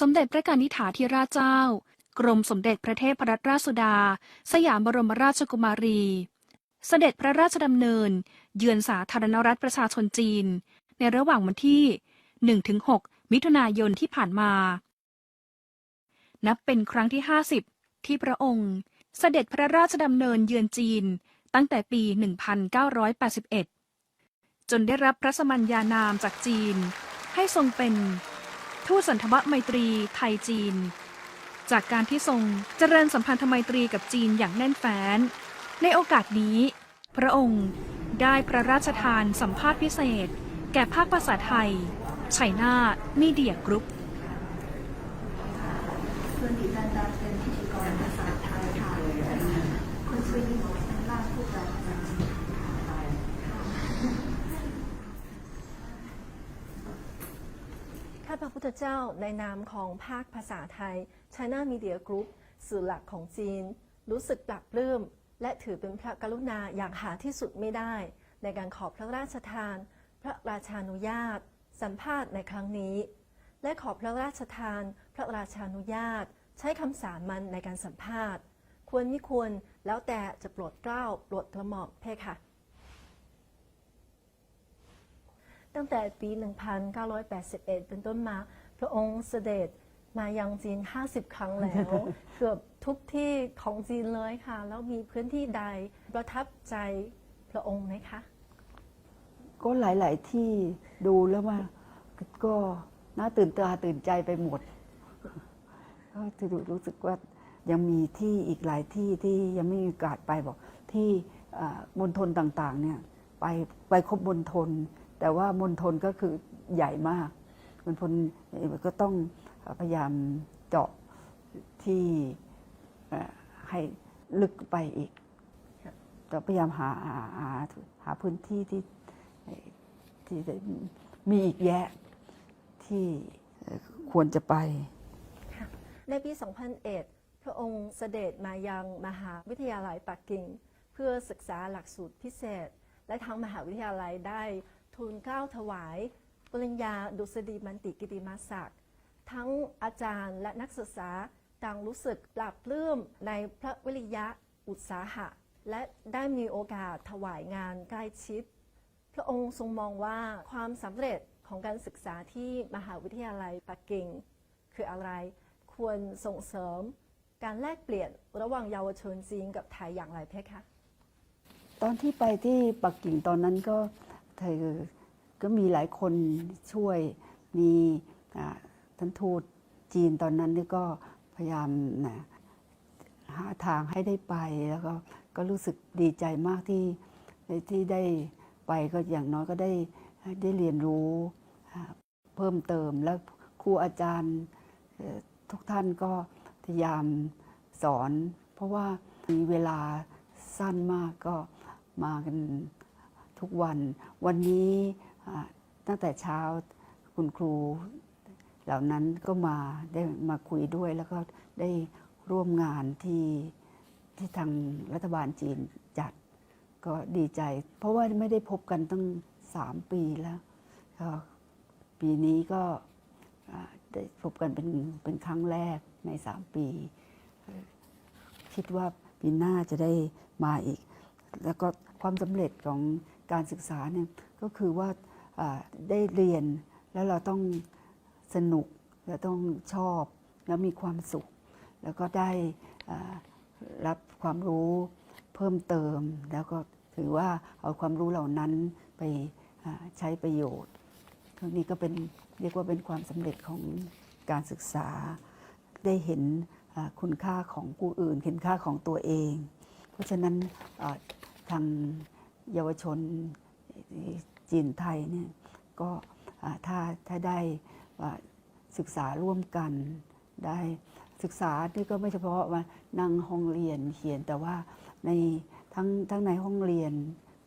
สมเด็จพระกนิษฐาธิราชเจ้า กรมสมเด็จพระเทพรัตนราชสุดา สยามบรมราชกุมารี เสด็จพระราชดำเนิน เยือนสาธารณรัฐประชาชนจีน ในระหว่างวันที่ 1-6 มิถุนายนที่ผ่านมา นับเป็นครั้งที่ 50 ที่พระองค์ เสด็จพระราชดำเนินเยือนจีนตั้งแต่ปี 1981 จนได้รับพระสมัญญานามจากจีน ให้ทรงเป็น ทูตสันทวไมตรีไทยจีน จากการที่ทรงเจริญสัมพันธไมตรีกับจีนอย่างแน่นแฟ้น ในโอกาสนี้ พระองค์ได้พระราชทานสัมภาษณ์พิเศษ แก่ภาคภาษาไทยไชน่ามีเดียกรุ๊ป ส่วนดิฉันจะเป็นพิธีกรภาษาไทยค่ะคุณช่วยยินบอกฉันล่าพูดภาษาจีนไทย ข้าพระพุทธ เจ้าในนามของภาคภาษาไทย China Media Group สื่อหลักของจีน รู้สึกปรับปลื้ม และถือเป็นพระกรุณาอย่างหาที่สุดไม่ได้ ในการขอพระราชทาน พระราชานุญาต สัมภาษณ์ในครั้งนี้ และขอพระราชทาน พระราชานุญาต ใช้คำสามัญในการสัมภาษณ์ ควรไม่ควรแล้วแต่จะโปรดเกล้าโปรดกระหม่อมเพคะตั้งแต่ปี 1981 เป็นต้นมา พระองค์เสด็จมายังจีน 50 ครั้งแล้ว เกือบทุกที่ของจีนเลยค่ะ แล้วมีพื้นที่ใดประทับใจพระองค์ไหมคะ ก็หลาย ๆ ที่ดูแล้วว่าก็น่าตื่นตาตื่นใจไปหมด ก็รู้สึกว่ายังมีที่อีกหลายที่ที่ยังไม่มีโอกาสไปบอกที่อ่ามณฑลต่าง ๆ เนี่ยไปไปครบมณฑลแต่ว่ามณฑลก็คือใหญ่มาก มณฑลก็ต้องพยายามเจาะที่ให้ลึกไปอีกค่ะพยายามหาหาหาหาพื้นที่ที่ที่จะมีอีกแยะที่ควรจะไป ในปี 2001 พระองค์เสด็จมายังมหาวิทยาลัยปักกิ่ง เพื่อศึกษาหลักสูตรพิเศษ และทางมหาวิทยาลัยได้ทูลเกล้าถวาย ปริญญาดุษฎีบัณฑิกิติมาศักดิ์ทั้งอาจารย์และนักศึกษาต่างรู้สึกปลาบปลื้มในพระวิริยะอุตสาหะ และได้มีโอกาสถวายงานใกล้ชิด พระองค์ทรงมองว่าความสำเร็จของการศึกษาที่มหาวิทยาลัยปักกิ่ง คืออะไรควรส่งเสริม การแลกเปลี่ยนระหว่างเยาวชนจีนกับไทยอย่างไรเพคะ ตอนที่ไปที่ปักกิ่งตอนนั้นก็เธอ ก็มีหลายคนช่วยมีท่านทูตจีนตอนนั้นนี่ก็พยายามนะหาทางให้ได้ไปแล้วก็ก็รู้สึกดีใจมากที่ที่ได้ไปก็อย่างน้อยก็ได้ได้เรียนรู้เพิ่มเติมแล้วครูอาจารย์ทุกท่านก็พยายามสอน เพราะว่ามีเวลาสั้นมากก็มากันทุกวัน วันนี้ ตั้งแต่เช้าคุณครูเหล่านั้นก็มาได้มาคุยด้วยแล้วก็ได้ร่วมงานที่ที่ทางรัฐบาลจีนจัดก็ดีใจ เพราะว่าไม่ได้พบกันตั้งสามปีแล้วก็ปีนี้ก็ได้พบกันเป็นเป็นครั้งแรกในสามปี คิดว่าปีหน้าจะได้มาอีก แล้วก็ความสำเร็จของการศึกษาเนี่ยก็คือว่า ได้เรียนแล้วเราต้องสนุกและต้องชอบแล้วมีความสุข แล้วก็ได้รับความรู้เพิ่มเติม แล้วก็ถือว่าเอาความรู้เหล่านั้นไปใช้ประโยชน์ตรงนี้ก็เป็นเรียกว่าเป็นความสำเร็จของการศึกษา ได้เห็นคุณค่าของผู้อื่น เห็นค่าของตัวเอง เพราะฉะนั้นทางเยาวชน จีนไทยเนี่ยก็ถ้าถ้าได้ศึกษาร่วมกันได้ศึกษานี่ก็ไม่เฉพาะว่านั่งห้องเรียนเขียนแต่ว่าในทั้งทั้งในห้องเรียน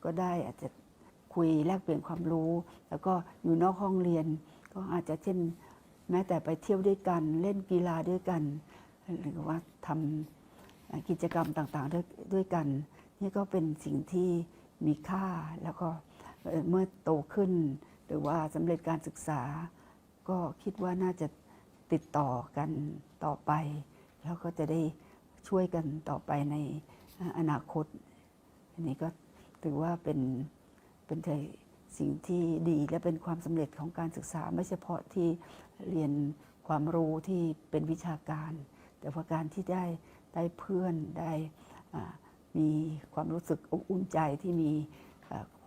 ก็ได้อาจจะคุยแลกเปลี่ยนความรู้ แล้วก็อยู่นอกห้องเรียน ก็อาจจะเช่นแม้แต่ไปเที่ยวด้วยกันเล่นกีฬาด้วยกัน หรือว่าทำกิจกรรมต่างๆด้วยด้วยกัน นี่ก็เป็นสิ่งที่มีค่าแล้วก็ เมื่อโตขึ้น หรือว่าสำเร็จการศึกษา ก็คิดว่าน่าจะติดต่อกันต่อไป แล้วก็จะได้ช่วยกันต่อไปในอนาคต อันนี้ก็ถือว่าเป็นเป็นสิ่งที่ดีและเป็นความสำเร็จของการศึกษา ไม่เฉพาะที่เรียนความรู้ที่เป็นวิชาการ แต่ว่าการที่ได้ได้เพื่อนได้มีความรู้สึกอบอุ่นใจที่มี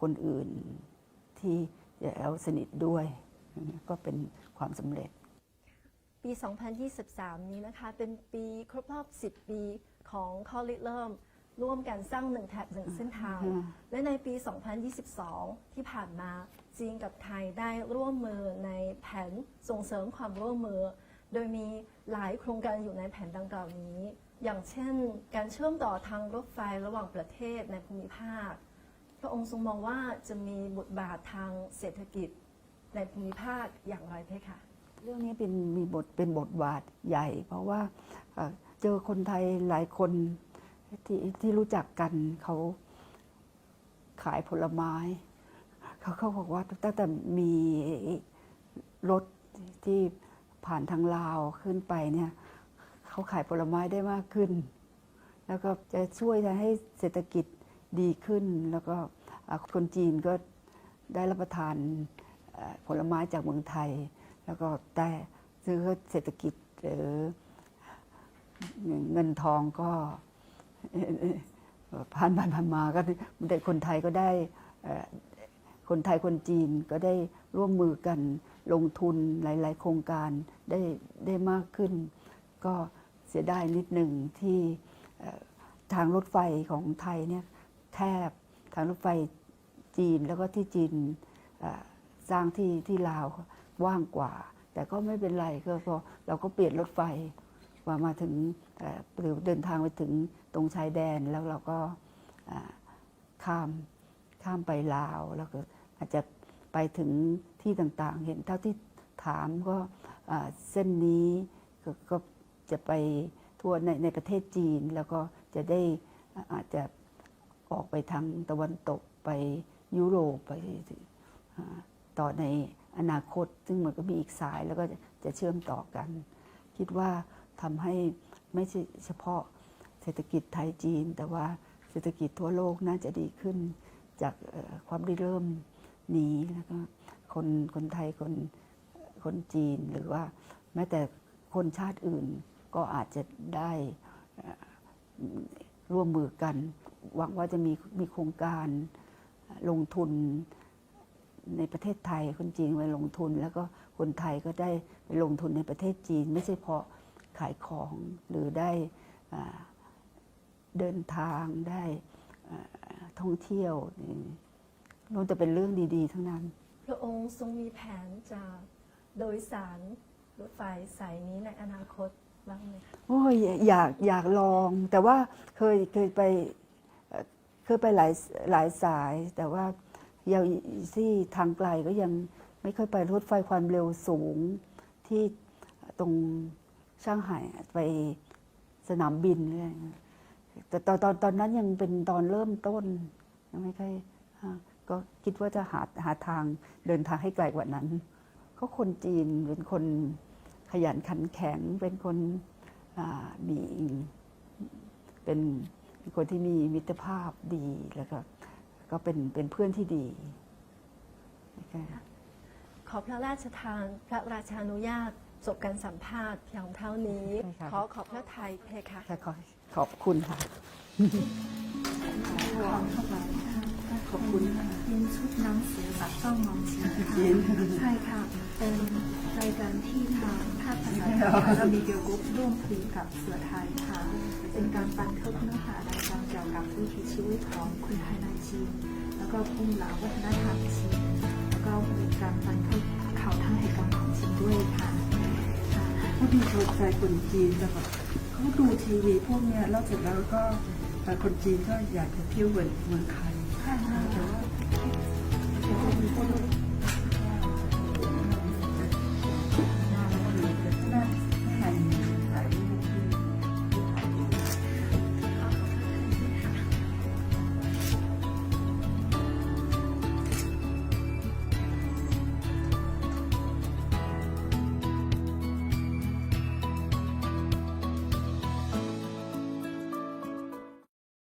คนอื่นที่เราสนิทด้วยก็เป็นความสำเร็จ ปี 2023 นี้นะคะ เป็นปีครบรอบ 10 ปีของข้อริเริ่มร่วมกันสร้างหนึ่งแถบหนึ่งเส้นทางอืมและในปี 2022 ที่ผ่านมาจีนกับไทยได้ร่วมมือในแผนส่งเสริมความร่วมมือ โดยมีหลายโครงการอยู่ในแผนดังกล่าวนี้ อย่างเช่น การเชื่อมต่อทางรถไฟระหว่างประเทศในภูมิภาคพ ระองค์ทรงมองว่าจะมีบทบาททางเศรษฐกิจในภูมิภาคอย่างไรเพคะเรื่องนี้เป็นมีบทเป็นบทบาทใหญ่ เพราะว่าเอ่อเจอคนไทยหลายคนที่ที่รู้จักกันเขาขายผลไม้ เขาเขาบอกว่าตั้งแต่มีรถที่ผ่านทางลาวขึ้นไปเนี่ยเขาขายผลไม้ได้มากขึ้น แล้วก็จะช่วยให้เศรษฐกิจ ดีขึ้น แล้วก็คนจีนก็ได้รับประทานผลไม้จากเมืองไทย แล้วก็ได้ซื้อเศรษฐกิจหรือเงินทองก็ผ่านผ่านผ่านมาก็ได้คนไทยก็ได้คนไทยคนจีนก็ได้ร่วมมือกันลงทุนหลาย ๆ โครงการได้ได้มากขึ้น ก็เสียดายนิดหนึ่งที่ทางรถไฟของไทยเนี่ย แคบ ทางรถไฟจีนแล้วก็ที่จีนสร้างที่ที่ลาวว่างกว่า แต่ก็ไม่เป็นไรก็พอเราก็เปลี่ยนรถไฟว่ามาถึงหรือเดินทางไปถึงตรงชายแดนแล้วเราก็ข้ามข้ามไปลาวแล้วก็อาจจะไปถึงที่ต่างๆ เห็นเท่าที่ถามก็เส้นนี้ก็จะไปทั่วในในประเทศจีนแล้วก็จะได้อาจจะ ออกไปทางตะวันตกไปยุโรปไปต่อในอนาคต ซึ่งมันก็มีอีกสายแล้วก็จะเชื่อมต่อกัน คิดว่าทำให้ไม่ใช่เฉพาะเศรษฐกิจไทยจีน แต่ว่าเศรษฐกิจทั่วโลกน่าจะดีขึ้นจากความริเริ่มนี้แล้วก็คนคนไทยคนคนจีนหรือว่าแม้แต่คนชาติอื่นก็อาจจะได้ ร่วมมือกัน หวังว่าจะมีมีโครงการลงทุนในประเทศไทยคนจีนไปลงทุน แล้วก็คนไทยก็ได้ไปลงทุนในประเทศจีน ไม่ใช่เพาะขายของหรือได้เดินทางได้ท่องเที่ยวนี่ล้วนจะเป็นเรื่องดี ๆ ทั้งนั้น พระองค์ทรงมีแผนจะโดยสารรถไฟสายนี้ในอนาคต บ้างไหมคะโอ้ยอยากอยากลอง แต่ว่าเคยเคยไปเอ่อเคยไปหลายหลายสาย แต่ว่ายาวที่ทางไกลก็ยังไม่เคยไปรถไฟความเร็วสูงที่ตรงช่างไห่ไปสนามบินอะไรอย่างเงี้ยแต่ตอนตอนตอนนั้นยังเป็นตอนเริ่มต้นยังไม่ค่อยอ่าก็คิดว่าจะหาหาทางเดินทางให้ไกลกว่านั้นเขาคนจีนเป็นคน ขยันขันแข็งเป็นคนอ่ามีเป็นเป็นคนที่มีมิตรภาพดีแล้วก็ก็เป็นเป็นเพื่อนที่ดีนะคะขอพระราชทานพระราชานุญาตจบการสัมภาษณ์เพียงเท่านี้ ขอขอบพระไทยเพคะค่ะขอขอบคุณค่ะ ขอบคุณค่ะเรียนชุดหนังสือจากเจ้ามองชินค่ะใช่ค่ะ เป็นรายการที่ทาง ภาคภาษาไทยเรามีเกี่ยวกับร่วมคุยกับเสือไทยค่ะ เป็นการปันเทิดเนื้อหาในยการเกี่ยวกับวิถีชีวิตของคนไทยในจีน แล้วก็ภูมิหลาวัฒนธรรมจีน แล้วก็เป็นการปันเทิเขาทางเหตุการณ์ของจีนด้วยค่ะผู้ที่สนใจคนจีนจะแบบเขาดูทีวีพวกเนี้ยแล้วเสร็จแล้วก็คนจีนก็อยากจะเที่ยวเหมือนเมืองไทยแต่ว่า